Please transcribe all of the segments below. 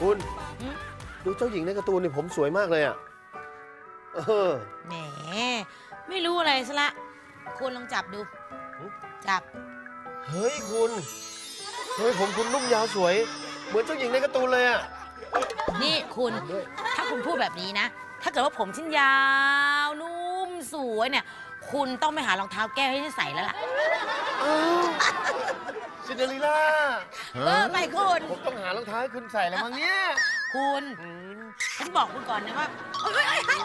คุณหืมดูเจ้าหญิงในการ์ตูนนี่ผมสวยมากเลยอะเออ แหม ไม่รู้อะไรซะละ คุณลองจับดูหืมจับ เฮ้ยคุณ เฮ้ยผมคุณนุ่มยาวสวย เหมือนเจ้าหญิงในการ์ตูนเลยอะนี่คุณ ด้วยถ้าคุณพูดแบบนี้นะ ถ้าเกิดว่าผมชิ้นยาว นุ่มสวยเนี่ย คุณต้องไปหารองเท้าแก้วให้ฉันใส่แล้วล่ะ อ้าว ซินเดอเรลล่าเออไปคุณ ผมต้องหารองเท้าให้คุณใส่แล้วมั้งเนี่ยคุณอืมฉันบอกคุณก่อนนะว่าเอ้ยเอ้ยเอ้ย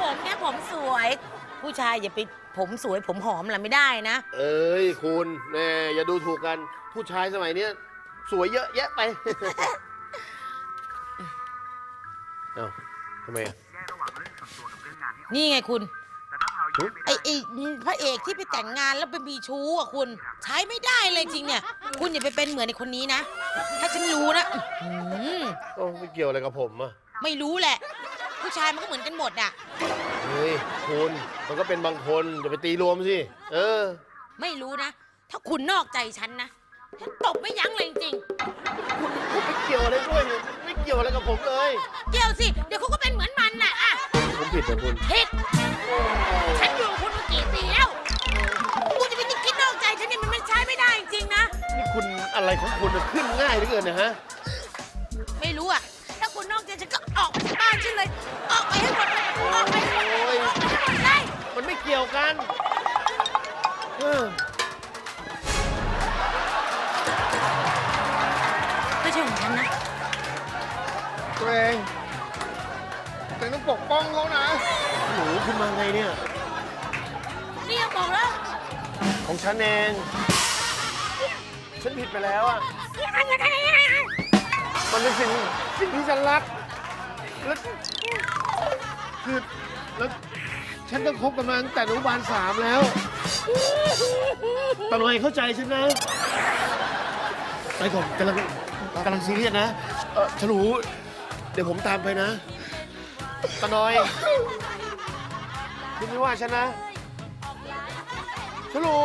ผมเนี่ยผมสวย ผู้ชายอย่าไปผมสวยผมหอมละไม่ได้นะ เอ้ยคุณแน่อย่าดูถูกกัน ผู้ชายสมัยเนี้ยสวยเยอะแยะไป เอ้าทำไมอะนี่ไงคุณหึ ไอ้ไอ้พระเอกที่ไปแต่งงานแล้วไปมีชู้อะคุณ ใช้ไม่ได้เลยจริงเนี่ย คุณอย่าไปเป็นเหมือนในคนนี้นะ ถ้าฉันรู้นะอื้อหือโอ้ไม่เกี่ยวอะไรกับผมอะไม่รู้แหละ ผู้ชายมันก็เหมือนกันหมดอะ เฮ้ยคุณมันก็เป็นบางคนอย่าไปตีรวมสิเออ ไม่รู้นะ ถ้าคุณนอกใจฉันนะ ฉันตบไม่ยั้งเลยจริงคุณคุณไม่เกี่ยวอะไรด้วยเนี่ยไม่เกี่ยวอะไรกับผมเลย ๆเกี่ยวสิ เดี๋ยวเขาก็เป็นเหมือนมันน่ะอะผมผิดนะคุณ ผิด อะไรของคุณน่ะขึ้นง่ายเหลือเกินนะฮะ ไม่รู้อะ ถ้าคุณนอกใจฉันก็ออกไปจากบ้านฉันเลย ออกไปให้หมดเลยออกไปให้หมดโอ้ยออกไปให้หมดเลยมันไม่เกี่ยวกันเออไม่ใช่ของฉันนะ ตัวเองตัวเองต้องปกป้องเขานะ หนูคุณมาไงเนี่ย นี่ยังบอกแล้ว ของฉันเอง ฉันผิดไปแล้วอะ มันเป็นสิ่งสิ่งที่ฉันรัก แล้วคือแล้วฉันก็คบกันมาตั้งแต่อนุบาลสามแล้วตะนอยเข้าใจฉันนะ ไปก่อนกำลังกำลังซีเรียสนะเออฉลูเดี๋ยวผมตามไปนะตะนอยคุณไม่ว่าฉันนะฉลู